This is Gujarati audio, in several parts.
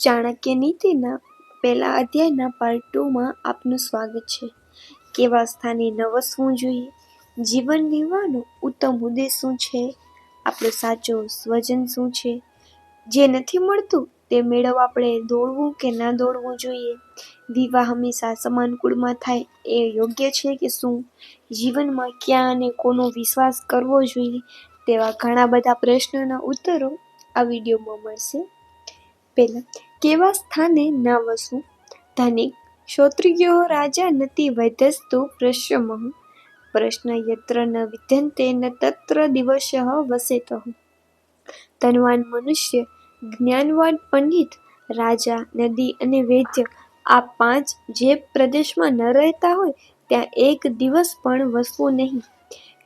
ચાણક્ય નીતિના પહેલા અધ્યાયના પાર્ટ ટુમાં આપનું સ્વાગત છે. કેવા સ્થાને નવસવું જોઈએ? જીવન જીવવાનો ઉત્તમ ઉદ્દેશ શું છે? આપણો સાચો સ્વજન શું છે? જે નથી મળતું તે મેળવવા આપણે દોડવું કે ના દોડવું જોઈએ? વિવાહ હંમેશા સમાન કુળમાં થાય એ યોગ્ય છે કે શું? જીવનમાં ક્યાં અને કોનો વિશ્વાસ કરવો જોઈએ? તેવા ઘણા બધા પ્રશ્નોના ઉત્તરો આ વિડીયોમાં મળશે. પહેલા કેવા સ્થાને ના વસવું? ધનિક, ક્ષોત્રિયો રાજા નતિ વૈધસ્તુ પ્રશ્યમઃ પ્રશ્ન યત્ર ન વિધ્યંતે, ન તત્ર દિવસ વસેતઃ. ધનવાન મનુષ્ય, જ્ઞાનવાન પંડિત, રાજા, નદી અને વૈદ્ય, આ પાંચ જે પ્રદેશમાં ન રહેતા હોય, ત્યાં એક દિવસ પણ વસવું નહીં.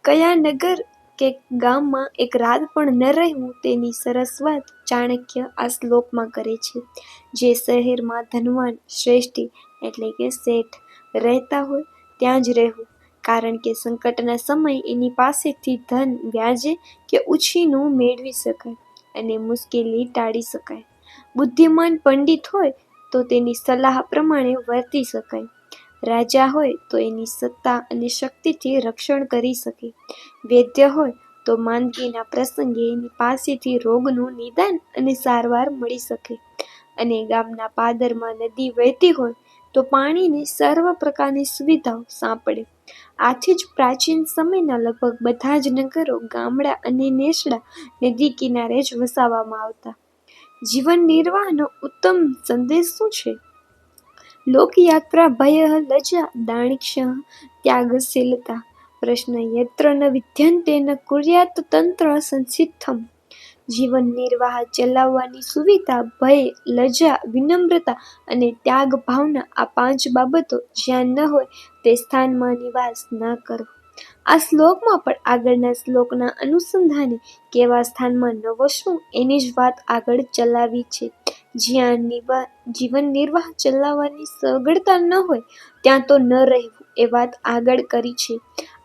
કયા નગર કે ગામમાં એક રાત પણ ન રહેવું તેની સરસ વાત ચાણક્ય આ શ્લોકમાં કરે છે. જે શહેરમાં ધનવાન, શ્રેષ્ઠી એટલે કે શેઠ રહેતા હોય ત્યાં જ રહેવું. કારણ કે સંકટના સમયે એની પાસેથી ધન, વ્યાજે કે ઉછીનું મેળવી શકાય અને મુશ્કેલી ટાળી શકાય. બુદ્ધિમાન પંડિત હોય તો તેની સલાહ પ્રમાણે વર્તી શકાય. રાજા હોય તો એની સત્તા અને શક્તિથી રક્ષણ કરી શકે. વૈદ્ય હોય તો માંદગીના પ્રસંગે એની પાસેથી રોગનું નિદાન અને સારવાર મળી શકે. અને ગામના પાદરમાં નદી વહેતી હોય તો પાણીની સર્વ પ્રકારની સુવિધાઓ સાંપડે. આથી જ પ્રાચીન સમયના લગભગ બધા જ નગરો ગામડા અને નેસડા નદી કિનારે જ વસાવવામાં આવતા. જીવન નિર્વાહનો ઉત્તમ સંદેશ શું છે? લોકયાત્રા ભય, લજા દાણિક્ષ ત્યાગશીલતા. પ્રશ્ન યત્ર ન વિદ્યન્તે ન કુર્યાત તંત્ર સંસિદ્ધમ. જીવન નિર્વાહ ચલાવવાની સુવિધા, ભય, લજા, વિનમ્રતા અને ત્યાગ ભાવના આ પાંચ બાબતો જ્યાં ન હોય તે સ્થાનમાં નિવાસ ના કરો. આ શ્લોકમાં પણ આગળના શ્લોકના અનુસંધાને કેવા સ્થાનમાં ન વસવું એની જ વાત આગળ ચલાવી છે. જ્યાં નિવા જીવન નિર્વાહ ચલાવવાની સગળતા ન હોય, ત્યાં તો ન રહેવું, એ વાત આગળ કરી છે.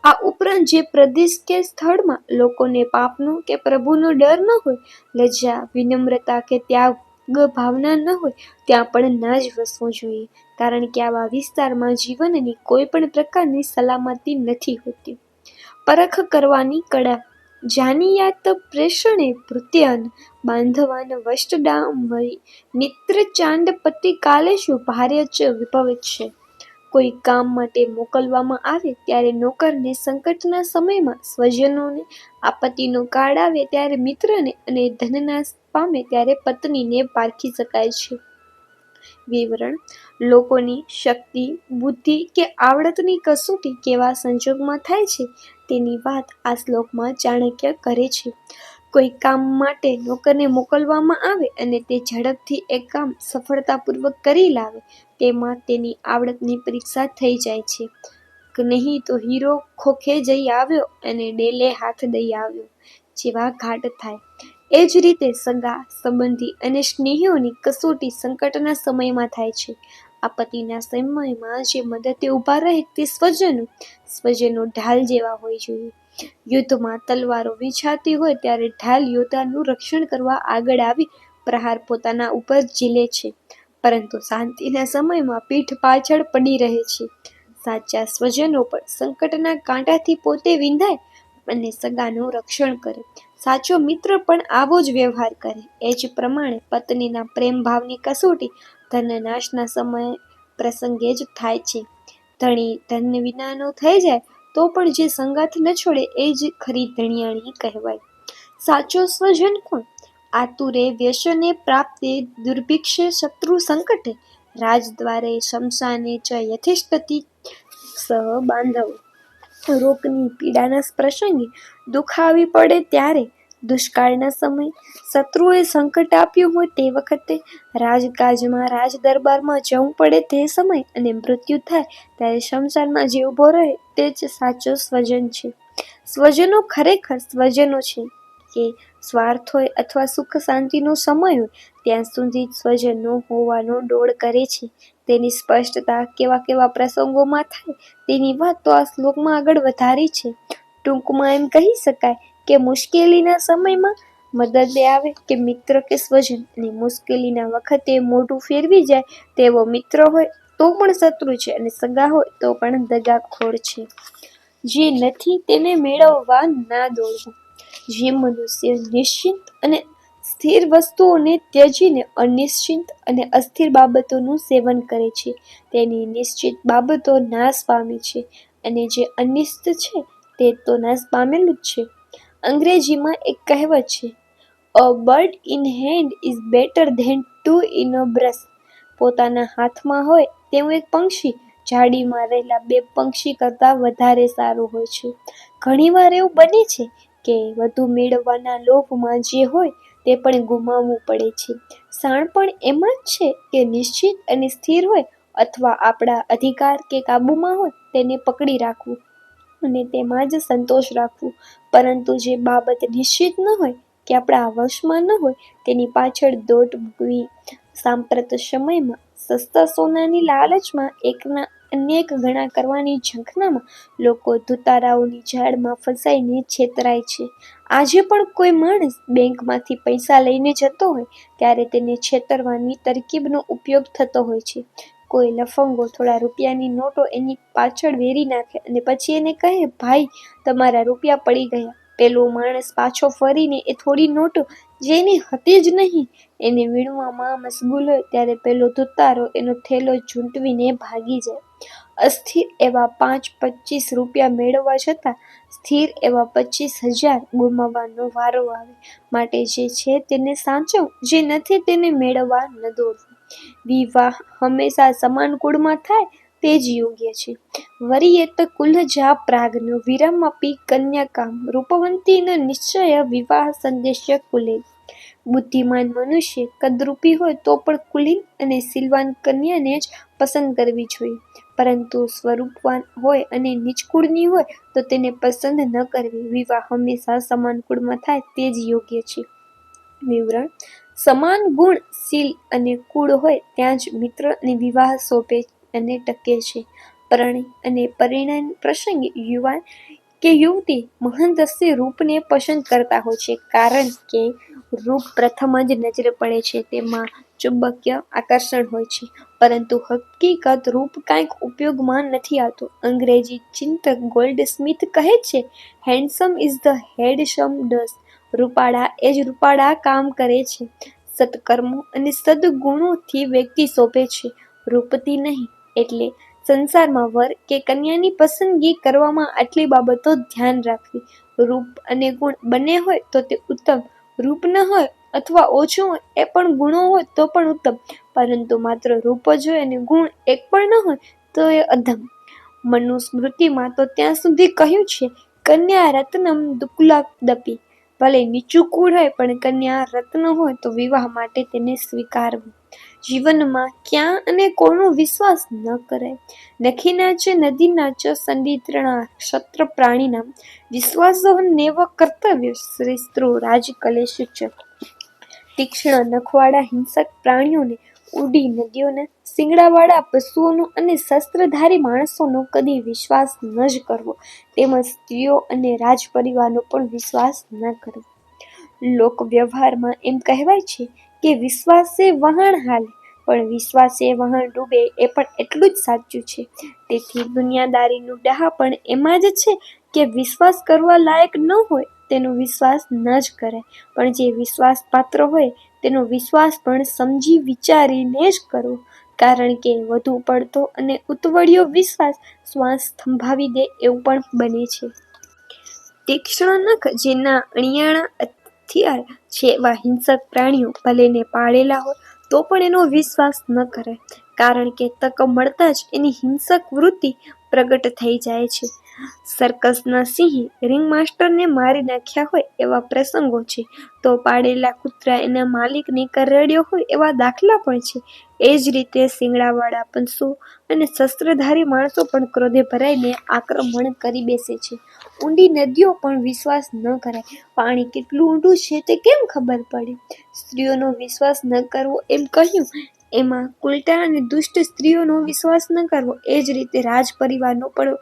આ ઉપરાંત જે પ્રદેશ કે સ્થળમાં લોકોને પાપનો કે પ્રભુનો ડર ન હોય, લજ્જા, વિનમ્રતા કે ત્યાગ ભાવના ન હોય, ત્યાં પણ ના જ વસવું જોઈએ, કારણ કે આવા વિસ્તારમાં જીવનની કોઈ પણ પ્રકારની સલામતી નથી હોતી. પરખ કરવાની કળા જાનિયાત પ્રેષણે ભૃત્યાન બાંધવાન વષ્ટડામ વરી પતિ કાલેશુ ભાર્ય જ વિભવિત છે. કોઈ કામ માટે મોકલવામાં આવે ત્યારે નોકરને સંકટના સમયમાં સ્વજનોને આપત્તિનો કાળ આવે ત્યારે મિત્રને અને ધનનાશ પામે ત્યારે પત્નીને પારખી શકાય છે. વિવરણ. લોકોની શક્તિ, બુદ્ધિ કે આવડતની કસોટી કેવા સંજોગમાં થાય છે તેની વાત આ શ્લોકમાં ચાણક્ય કરે છે. કોઈ કામ માટે નોકરને મોકલવામાં આવે અને તે ઝડપથી એ કામ સફળતાપૂર્વક કરી લાવે, તેમાં તેની આવડતની પરીક્ષા થઈ જાય છે. નહીં તો હીરો ખોખે જઈ આવ્યો અને ડેલે હાથ દઈ આવ્યો, જેવા ઘાટ થાય. એ જ રીતે સગા, સંબંધી અને સ્નેહીઓની કસોટી સંકટના સમયમાં થાય છે. આપત્તિના સમયમાં જે મદદે ઊભા રહે તે સ્વજનો સ્વજનો ઢાલ જેવા હોય જોઈએ. યુદ્ધમાં તલવારો વિછાતી હોય ત્યારે ઢાલ યોદ્ધાનું રક્ષણ કરવા આગળ આવી પ્રહાર પોતાના ઉપર ઝીલે છે. પરંતુ શાંતિના સમયમાં પીઠ પાછળ પડી રહે છે. સાચા સ્વજનો પણ સંકટના કાંટાથી પોતે વિંધાય અને સગાનું રક્ષણ કરે. સાચો મિત્ર પણ આવો જ વ્યવહાર કરે. એ જ પ્રમાણે પત્નીના પ્રેમ ભાવની કસોટી ધનનાશના સમય પ્રસંગે જ થાય છે. ધણી ધન વિનાનો થઈ જાય, તો પણ જે સંગાથ ન છોડે એ જ ખરી ધણિયાણી કહેવાય. સાચો સ્વજન કોણ? આતુરે વ્યસને પ્રાપ્તે દુર્ભિક્ષે શત્રુ સંકટે, રાજદ્વારે શમશાને ચ યથેષ્ટતિ સહ બાંધવ. રોગની પીડાના પ્રસંગે દુખાવી પડે ત્યારે દુષ્કાળના સમય શત્રુએ સંકટ આપ્યું હોય તે વખતે રાજકાજમાં રાજ દરબારમાં જવું પડે તે સમય અને મૃત્યુ થાય ત્યારે શમશાનમાં જે ઊભો રહે તે જ સાચો સ્વજન છે. સ્વજનો ખરેખર સ્વજનો છે કે સ્વાર્થ હોય અથવા સુખ શાંતિનો સમય હોય ત્યાં સુધી સ્વજનો હોવાનો ડોળ કરે છે. તેની સ્પષ્ટતા કેવા કેવા પ્રસંગોમાં થાય તેની વાત તો આ શ્લોકમાં આગળ વધારી છે. ટૂંકમાં એમ કહી શકાય કે મુશ્કેલીના સમયમાં મદદે આવે, કે મિત્ર કે સ્વજન. અને મુશ્કેલીના વખતે મોઢું ફેરવી જાય તેવો મિત્ર હોય તો પણ શત્રુ છે અને સગા હોય તો પણ દગાખોર છે. જે નથી તેને મેળવવા ના દોડવું. જે મનુષ્ય નિશ્ચિત અને સ્થિર વસ્તુઓને ત્યજીને અનિશ્ચિત અને અસ્થિર બાબતોનું સેવન કરે છે, તેની નિશ્ચિત બાબતો નાશ પામે છે. અને જે અનિશ્ચિત છે તે તો નાશ પામેલું જ છે. અંગ્રેજીમાં એક કહેવત છે a bird in hand is better than two in a bush પોતાના હાથમાં હોય તેવું એક પંક્ષી, ઝાડીમાં રહેલા બે પંક્ષી કરતાં વધારે સારું હોય છે. ઘણીવાર એવું બને છે કે વધુ મેળવવાના લોભમાં જે હોય તે પણ ગુમાવવું પડે છે. શાણપણ એમાં જ છે કે નિશ્ચિત અને સ્થિર હોય અથવા આપણા અધિકાર કે કાબૂમાં હોય તેને પકડી રાખવું અને તેમાં જ સંતોષ રાખવું પરંતુ જે બાબત નિશ્ચિત ન હોય કે આપણા વશમાં ન હોય, તેની પાછળ દોટ મૂકવી. સાંપ્રત સમયમાં સસ્તા સોનાની લાલચમાં એકના અનેક ગણા કરવાની ઝંખનામાં લોકો ધુતારાઓની ઝાડમાં ફસાઈને છેતરાય છે. આજે પણ કોઈ માણસ બેંકમાંથી પૈસા લઈને જતો હોય, ત્યારે તેને છેતરવાની તરકીબનો ઉપયોગ થતો હોય છે. કોઈ લફંગો થોડા રૂપિયાની નોટો એની પાછળ વેરી નાખે અને પછી એને કહે, ભાઈ, તમારા રૂપિયા પડી ગયા. પેલો માણસ પાછો ફરીને એ થોડી નોટો જેની હતી જ નહીં, એને વીણવામાં મશગુલ હોય ત્યારે પેલો ધુતારો એનો થેલો ઝૂંટવીને ભાગી જાય. અસ્થિર એવા પાંચ પચીસ રૂપિયા મેળવવા છતાં સ્થિર એવા પચીસ હજાર ગુમાવવાનો વારો આવે. માટે જે છે તેને સાચવ, જે નથી તેને મેળવવા ન દોડવું વિવાહ હંમેશા સમાન કુળમાં થાય તે જ યોગ્ય છે. વરિયેત કુલજા પ્રાગન વિરામપી કન્યાકામ રૂપવંતીન નિશ્ચય વિવાહ સંદેશ્ય કુલે. બુદ્ધિમાન મનુષ્ય કદરૂપી હોય તો પણ કુલીન અને સિલવાન કન્યાને જ પસંદ કરવી જોઈએ. પરંતુ સ્વરૂપવાન હોય અને નીચકુળની હોય તો તેને પસંદ ન કરવી. વિવાહ હંમેશા સમાન કુળમાં થાય તે જ યોગ્ય છે. વિવરણ સમાન ગુણ શીલ અને કુળ હોય ત્યાં જ મિત્ર અને વિવાહ સોંપે અને ટકે છે. પરણી અને પરિણામ પ્રસંગે યુવાન કે યુવતી મહંતસ્ય રૂપને પસંદ કરતા હોય છે કારણ કે રૂપ પ્રથમ જ નજરે પડે છે તેમાં ચુંબકીય આકર્ષણ હોય છે. પરંતુ હકીકત રૂપ કાંઈક ઉપયોગમાં નથી આવતું. અંગ્રેજી ચિંતક ગોલ્ડ સ્મિથ કહે છે handsome is the handsome does રૂપાળા એ જ રૂપાળા કામ કરે છે. સત્કર્મો અને સદગુણોથી વ્યક્તિ શોભે છે. રૂપથી નહીં, એટલે સંસારમાં વર કે કન્યાની પસંદગી કરવામાં આટલી બાબતો ધ્યાન રાખવી. રૂપ અને ગુણ બંને હોય તો તે ઉત્તમ. રૂપ ન હોય અથવા ઓછું હોય એ પણ ગુણો હોય તો પણ ઉત્તમ. પરંતુ માત્ર રૂપ જ હોય અને ગુણ એક પણ ન હોય તો એ અધમ. મનુસ્મૃતિમાં તો ત્યાં સુધી કહ્યું છે, કન્યા રત્નમ દુકુલાદપી ભલે નીચું કુળ હોય, પણ કન્યા રત્ન હોય તો વિવાહ માટે તેને સ્વીકારવું. જીવનમાં ક્યાં અને કોનો વિશ્વાસ ન કરે. નખીના છે નદીના ચ સંદિત્રણા ક્ષત્ર પ્રાણીના વિશ્વાસનેવ કર્તવ્ય શ્રી સ્ત્રો રાજકલેશ ચ તીક્ષ્ણ નખવાળા હિંસક પ્રાણીઓને ઉડી નદીઓના શિંગડાવાળા પશુઓનો અને શસ્ત્રધારી માણસોનો કદી વિશ્વાસ ન જ કરવો. તેમજ સ્ત્રીઓ અને રાજપરિવારનો પણ વિશ્વાસ ન કરવો. લોક વ્યવહારમાં એમ કહેવાય છે કે વિશ્વાસે વહાણ હાલે, પણ વિશ્વાસે વહાણ ડૂબે એ પણ એટલું જ સાચું છે. તેથી દુનિયાદારીનું ડહાપણ એમાં જ છે કે વિશ્વાસ કરવા લાયક ન હોય તેનો વિશ્વાસ ન જ કરાય પણ જે વિશ્વાસ પાત્ર હોય તેનો વિશ્વાસ પણ સમજી વિચારીને જ કરવો. કારણ કે વધુ પડતો અને ઉતવળિયો વિશ્વાસ શ્વાસ થંભાવી દે એવું પણ બને છે. તીક્ષ્ણ નખ જેના અણિયાણા હથિયાર જેવા હિંસક પ્રાણીઓ ભલેને પાળેલા હોય, તો પણ એનો વિશ્વાસ ન કરે. કારણ કે તક મળતા જ એની હિંસક વૃત્તિ પ્રગટ થઈ જાય છે. સર્કસના સિંહે રિંગમાસ્ટરને મારી નાખ્યા હોય એવા પ્રસંગો છે. તો પાળેલા કૂતરા એના માલિકને કરડ્યો હોય એવા દાખલા પણ છે. એ જ રીતે શિંગડાવાળા પંશુ અને શસ્ત્રધારી માણસો પણ ક્રોધે ભરાઈને આક્રમણ કરી બેસે છે. ઊંડી નદીઓ પણ વિશ્વાસ ન કરાય. પાણી કેટલું ઊંડું છે તે કેમ ખબર પડે? સ્ત્રીઓનો વિશ્વાસ ન કરવો એમ કહ્યું. એમાં કુલટા અને દુષ્ટ સ્ત્રીઓનો વિશ્વાસ ન કરવો એ જ રીતે રાજ પરિવારનો પણ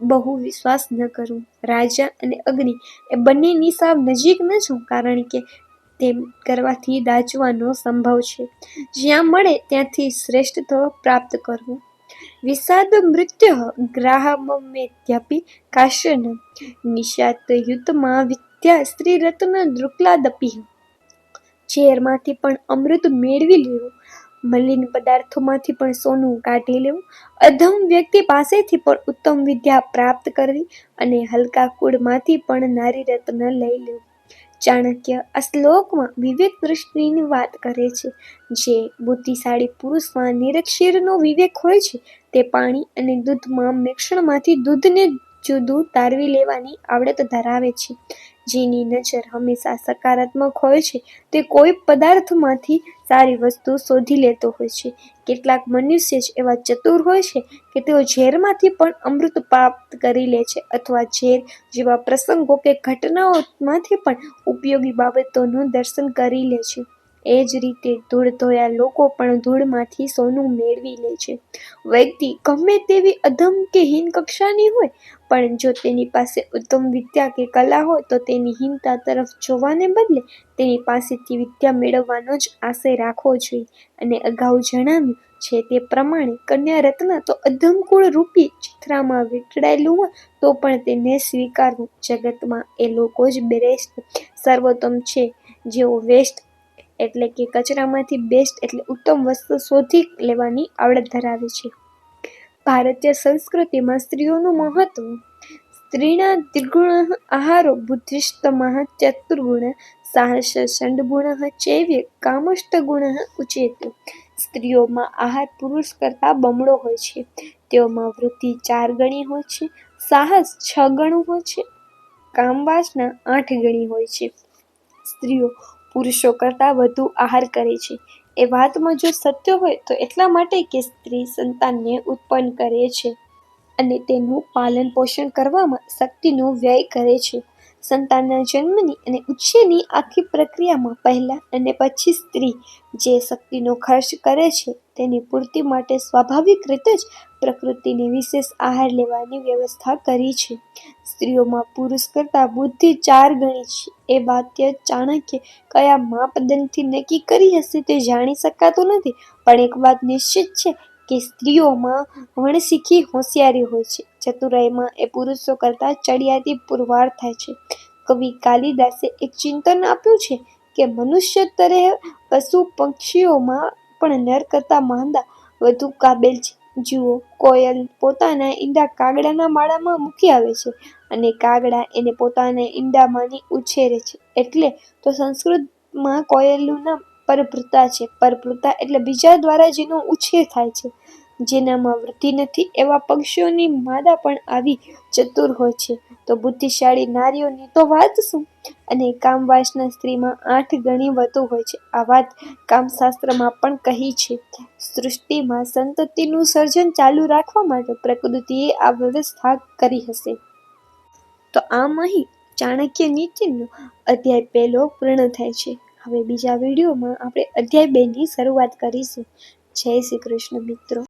બહુ વિશ્વાસ ન કરું રાજા અને અગ્નિ એ બંનેની સાવ નજીક ન છું કારણ કે તેમ કરવાથી દાચવાનો સંભવ છે. જ્યાં મળે ત્યાંથી શ્રેષ્ઠત્વ પ્રાપ્ત કરવું. વિષાદ મૃત્યુ ગ્રાહમેદ્યપી કાશન નિષાદ યુદ્ધમાં વિદ્યા સ્ત્રી રત્ન દૃક્લાદપિઃ ઝેરમાંથી પણ અમૃત મેળવી લેવું, મલિન પદાર્થોમાંથી પણ સોનું કાઢી લેવું, અધમ વ્યક્તિ પાસેથી પણ ઉત્તમ વિદ્યા પ્રાપ્ત કરવી અને હલકા કુળમાંથી પણ નારી રત્ન લઈ લેવું. ચાણક્ય આ શ્લોકમાં વિવેક દૃષ્ટિની વાત કરે છે. જે બુદ્ધિશાળી પુરુષમાં નિરક્ષીરનો વિવેક હોય છે તે પાણી અને દૂધમાં મિશ્રણમાંથી દૂધને જુદું તારવી લેવાની આવડત ધરાવે છે. જેની નજર હંમેશા સકારાત્મક હોય છે તે કોઈ પદાર્થમાંથી સારી વસ્તુ શોધી લેતો હોય છે. કેટલાક મનુષ્ય જ એવા ચતુર હોય છે કે તેઓ ઝેરમાંથી પણ અમૃત પ્રાપ્ત કરી લે છે અથવા ઝેર જેવા પ્રસંગો કે ઘટનાઓમાંથી પણ ઉપયોગી બાબતોનું દર્શન કરી લે છે. એ જ રીતે ધૂળ ધોયા લોકો પણ ધૂળમાંથી સોનું મેળવી લે છે. વ્યક્તિ ગમે તેવી અધમ કે હીન કક્ષાની હોય, પણ જો તેની પાસે ઉત્તમ વિદ્યા કે કલા હોય, તો તેની હીનતા તરફ જોવાને બદલે તેની પાસેથી વિદ્યા મેળવવાનો જ આશય રાખવો જોઈએ. અને અગાઉ જણાવ્યું છે તે પ્રમાણે કન્યા-રત્ન તો અધમ કુળ રૂપી ચિત્રામાં વીંટળાયેલું હોય, તો પણ તેને સ્વીકારવું. જગતમાં એ લોકો જ બેરેસ્ટ, સર્વોત્તમ છે જેઓ વેસ્ટ એટલે કે કચરામાંથી બેસ્ટ એટલે ઉત્તમ વસ્તુ શોધી લેવાની આવડત ધરાવે છે. ભારતીય સંસ્કૃતિમાં સ્ત્રીઓનું મહત્વ. સ્ત્રીના ત્રિગુણઃ આહારો બુદ્ધિષ્ટમઃ ચતુર્ગુણ સાહસ ષંડગુણ ચૈવ્ય કામષ્ટ ગુણ ઉચેત સ્ત્રીઓમાં આહાર પુરુષ કરતાં બમણો હોય છે. તેઓમાં વૃત્તિ ચાર ગણી હોય છે, સાહસ છ ગણું હોય છે, કામવાસના આઠ ગણી હોય છે. સ્ત્રીઓ પુરુષો કરતાં વધુ આહાર કરે છે એ વાતમાં જો સત્ય હોય તો એટલા માટે કે સ્ત્રી સંતાનને ઉત્પન્ન કરે છે અને તેનું પાલન-પોષણ કરવામાં શક્તિનો વ્યય કરે છે. સંતાનના જન્મની અને ઉછેરની આખી પ્રક્રિયામાં પહેલા અને પછી સ્ત્રી જે શક્તિનો ખર્ચ કરે છે તેની પૂર્તિ માટે સ્વાભાવિક રીતે જ પ્રકૃતિને વિશેષ આહાર લેવાની વ્યવસ્થા કરી છે. સ્ત્રીઓમાં પુરુષ કરતાં બુદ્ધિ ચાર ગણી છે એ વાત્ય ચાણક્ય કયા માપદંડથી નક્કી કરી હશે તે જાણી શકાતું નથી, પણ એક વાત નિશ્ચિત છે કે સ્ત્રીઓમાં વણસીખી હોશિયારી હોય છે. ચતુરાઈમાં એ પુરુષો કરતાં ચડિયાતી પુરવાર થાય છે. કવિ કાલિદાસે એક ચિંતન આપ્યું છે કે મનુષ્યેતરે પશુ-પક્ષીઓમાં પણ નર કરતાં માંદા વધુ કાબેલ છે. જુઓ, કોયલ પોતાના ઈંડા કાગડાના માળામાં મૂકી આવે છે અને કાગડા એને પોતાના ઈંડામાંની ઉછેરે છે એટલે તો સંસ્કૃતમાં કોયલનું નામ પરભૃતા છે. પરભૃતા એટલે બીજા દ્વારા જેનો ઉછેર થાય છે, જેનામાં વૃદ્ધિ નથી એવા પક્ષીઓની માદા પણ આવી ચતુર હોય છે તો બુદ્ધિશાળી નારીઓની તો વાત શું? અને કામવાસના સ્ત્રીમાં આઠ ગણી વધુ હોય છે આ વાત કામશાસ્ત્રમાં પણ કહી છે. સૃષ્ટિમાં સંતતિનું સર્જન ચાલુ રાખવા માટે પ્રકૃતિએ આ વ્યવસ્થા કરી હશે. તો આમ અહીં ચાણક્ય નીતિનો અધ્યાય પહેલો પૂર્ણ થાય છે. હવે બીજા વિડીયોમાં આપણે અધ્યાય બેની શરૂઆત કરીશું. જય શ્રી કૃષ્ણ મિત્રો